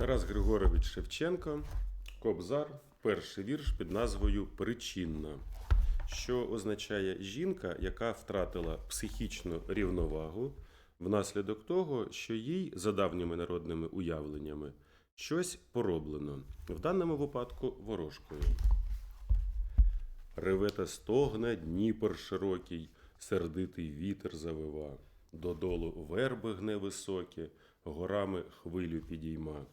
Тарас Григорович Шевченко, Кобзар, перший вірш під назвою Причинна, що означає жінка, яка втратила психічну рівновагу внаслідок того, що їй, за давніми народними уявленнями, щось пороблено, в даному випадку ворожкою. Реве та стогне Дніпр широкий, сердитий вітер завива, додолу верби гне високі, горами хвилю підійма.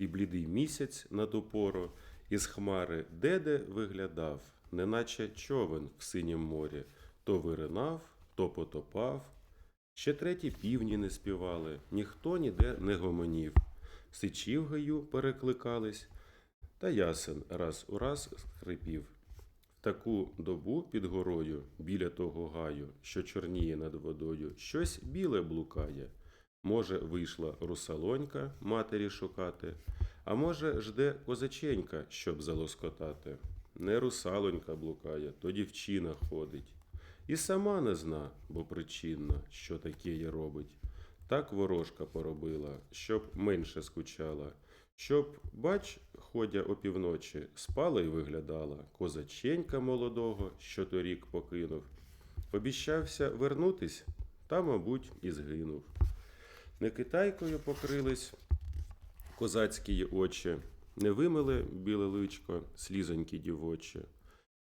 І блідий місяць над упору, із хмари деде виглядав, неначе човен в синім морі, то виринав, то потопав. Ще треті півні не співали, ніхто ніде не гомонів. Сичі в гаю перекликались, та ясен раз у раз скрипів. В таку добу під горою, біля того гаю, що чорніє над водою, щось біле блукає. Може, вийшла русалонька матері шукати, а може, жде козаченька, щоб залоскотати. Не русалонька блукає, то дівчина ходить. І сама не зна, бо причинна, що таке є робить. Так ворожка поробила, щоб менше скучала, щоб, бач, ходя опівночі, спала й виглядала козаченька молодого, що торік покинув. Обіщався вернутись, та, мабуть, і згинув. Не китайкою покрились козацькі очі, не вимили біле личко, слізонькі дівочі.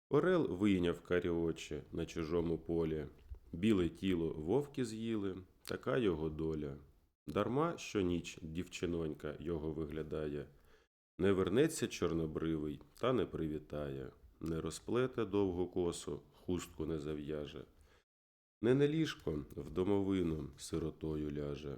Орел вийняв карі очі на чужому полі, біле тіло вовки з'їли, така його доля. Дарма щоніч дівчинонька його виглядає, не вернеться чорнобривий та не привітає, не розплете довгу косу, хустку не зав'яже. Не на ліжко в домовину сиротою ляже.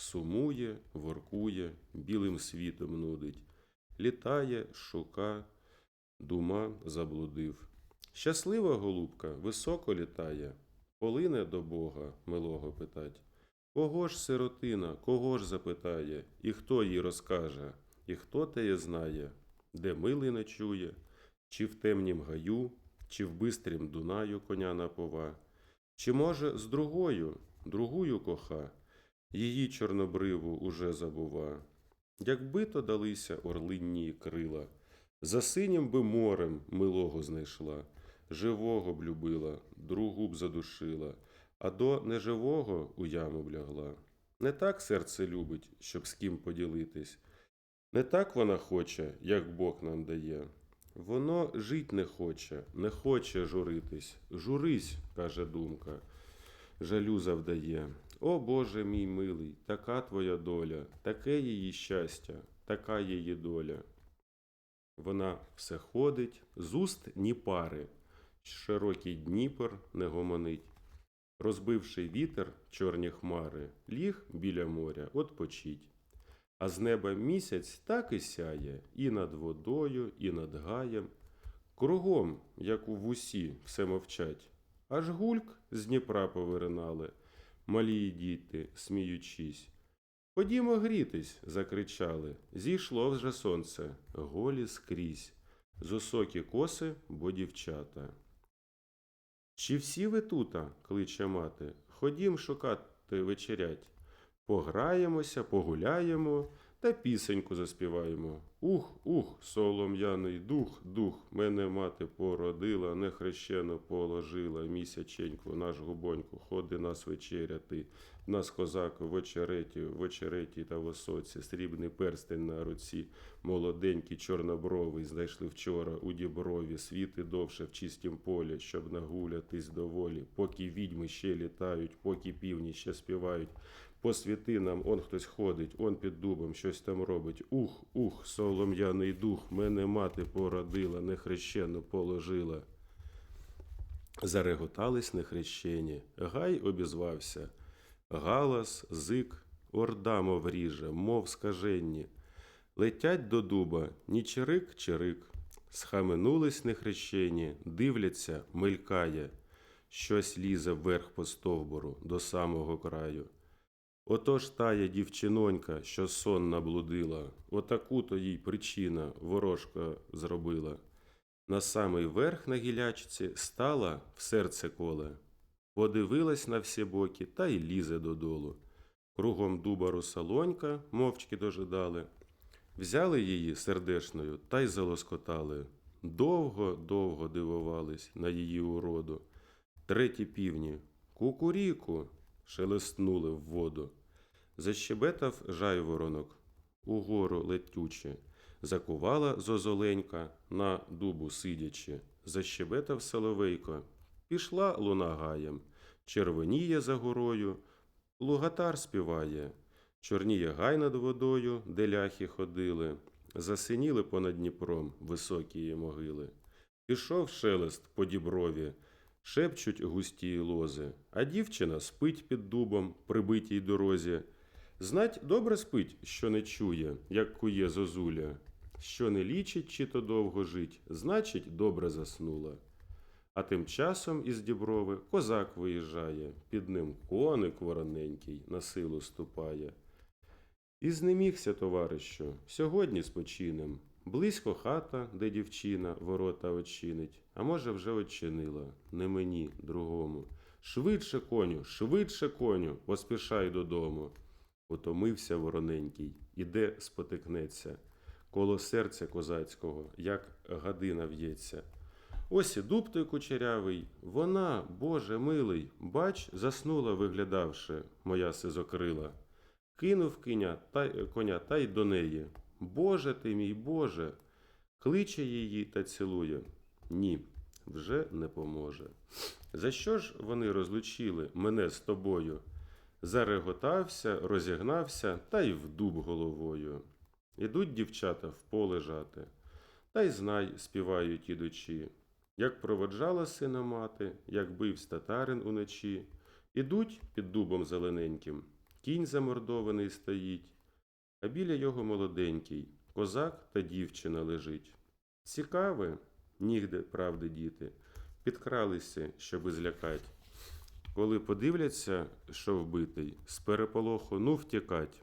Сумує, воркує, білим світом нудить, літає, шука, дума заблудив. Щаслива голубка, високо літає, полине до Бога милого питать. Кого ж сиротина, кого ж запитає, і хто їй розкаже, і хто теє знає, де милий ночує, чи в темнім гаю, чи в бистрім Дунаю коня напова, чи, може, з другою, другую коха, її чорнобриву уже забува. Якби то далися орлинні крила, за синім би морем милого знайшла, живого б любила, другу б задушила, а до неживого у яму б лягла. Не так серце любить, щоб з ким поділитись. Не так вона хоче, як Бог нам дає. Воно жить не хоче, не хоче журитись. Журись, каже думка, жалю завдає. О Боже мій милий, така твоя доля, таке її щастя, така її доля. Вона все ходить, з уст ні пари, широкий Дніпр не гомонить. Розбивши вітер, чорні хмари, ліг біля моря, отпочить. А з неба місяць так і сяє, і над водою, і над гаєм. Кругом, як у вусі, все мовчать. Аж гульк з Дніпра повиринали, малі діти, сміючись. Ходімо грітись, закричали. Зійшло вже сонце, голі скрізь, Зусокі коси, бо дівчата. Чи всі ви тута, кличе мати, ходім шукати вечерять. Пограємося, погуляємо та пісеньку заспіваємо. Ух, ух, солом'яний дух, дух, мене мати породила, нехрещено положила місяченьку, наш губоньку, ходи нас вечеряти. Нас козак в очереті, в очереті та в осоці, срібний перстень на руці, молоденький, чорнобровий, знайшли вчора у діброві, світи довше в чистім полі, щоб нагулятись доволі, поки відьми ще літають, поки півні ще співають. По світинам он хтось ходить, он під дубом щось там робить. Ух, ух, солом'яний дух, мене мати породила, нехрещено положила. Зареготались нехрещені, гай обізвався. Галас, зик, орда, мов ріже, мов скаженні. Летять до дуба, ні чирик, чирик. Схаменулись нехрещені, дивляться, мелькає. Щось лізе вверх по стовбуру до самого краю. Отож тая дівчинонька, що сон наблудила, отаку то їй причина ворожка зробила. На самий верх на гілячці стала в серце коле, подивилась на всі боки та й лізе додолу. Кругом дуба русалонька мовчки дожидали. Взяли її сердешною та й залоскотали. Довго, довго дивувались на її уроду. Треті півні кукуріку шелестнули в воду. Защебетав жайворонок угору летюче, закувала зозоленька на дубу сидячи, защебетав соловейко, пішла луна гаєм, червоніє за горою, лугатар співає, чорніє гай над водою, де ляхи ходили, засиніли понад Дніпром високі могили. Пішов шелест по діброві, шепчуть густі лози, а дівчина спить під дубом, прибитій дорозі. Знать добре спить, що не чує, як кує зозуля, що не лічить, чи то довго жить, значить, добре заснула. А тим часом із діброви козак виїжджає, під ним коник вороненький на силу ступає. І знемігся, товаришу, сьогодні спочинем. Близько хата, де дівчина ворота очинить, а може, вже очинила, не мені, другому. Швидше, коню, швидше, коню, поспішай додому. Утомився вороненький, іде спотикнеться, коло серця козацького, як гадина в'ється. Ось і дуб той кучерявий, вона, Боже милий, бач, заснула, виглядавши, моя сизокрила. Кинув коня та й до неї. Боже ти мій Боже, кличе її та цілує. Ні, вже не поможе. За що ж вони розлучили мене з тобою? Зареготався, розігнався та й в дуб головою. Ідуть дівчата в поле жати, та й знай, співають ідучі, як проводжала сина мати, як бивсь татарин уночі. Ідуть під дубом зелененьким, кінь замордований стоїть, а біля його молоденький, козак та дівчина лежить. Цікаве, нігде правди діти, підкралися, щоби злякать. Коли подивляться, що вбитий, з переполоху ну втікать.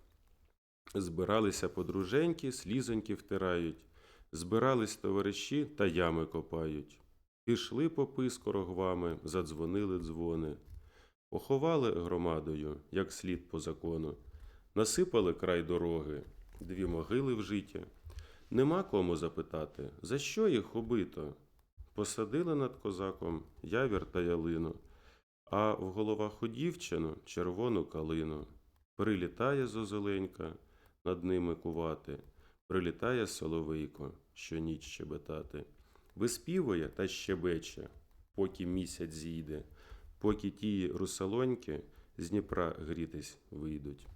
Збиралися подруженьки, слізоньки втирають, збирались товариші та ями копають. Пішли попи з корогвами, задзвонили дзвони. Поховали громадою, як слід по закону. Насипали край дороги, дві могили в життя. Нема кому запитати, за що їх убито. Посадили над козаком явір та ялину, а в головах у дівчину червону калину. Прилітає зозеленька над ними кувати, прилітає соловейко, що ніч щебетати. Виспівує та щебече, поки місяць зійде, поки ті русалоньки з Дніпра грітись вийдуть.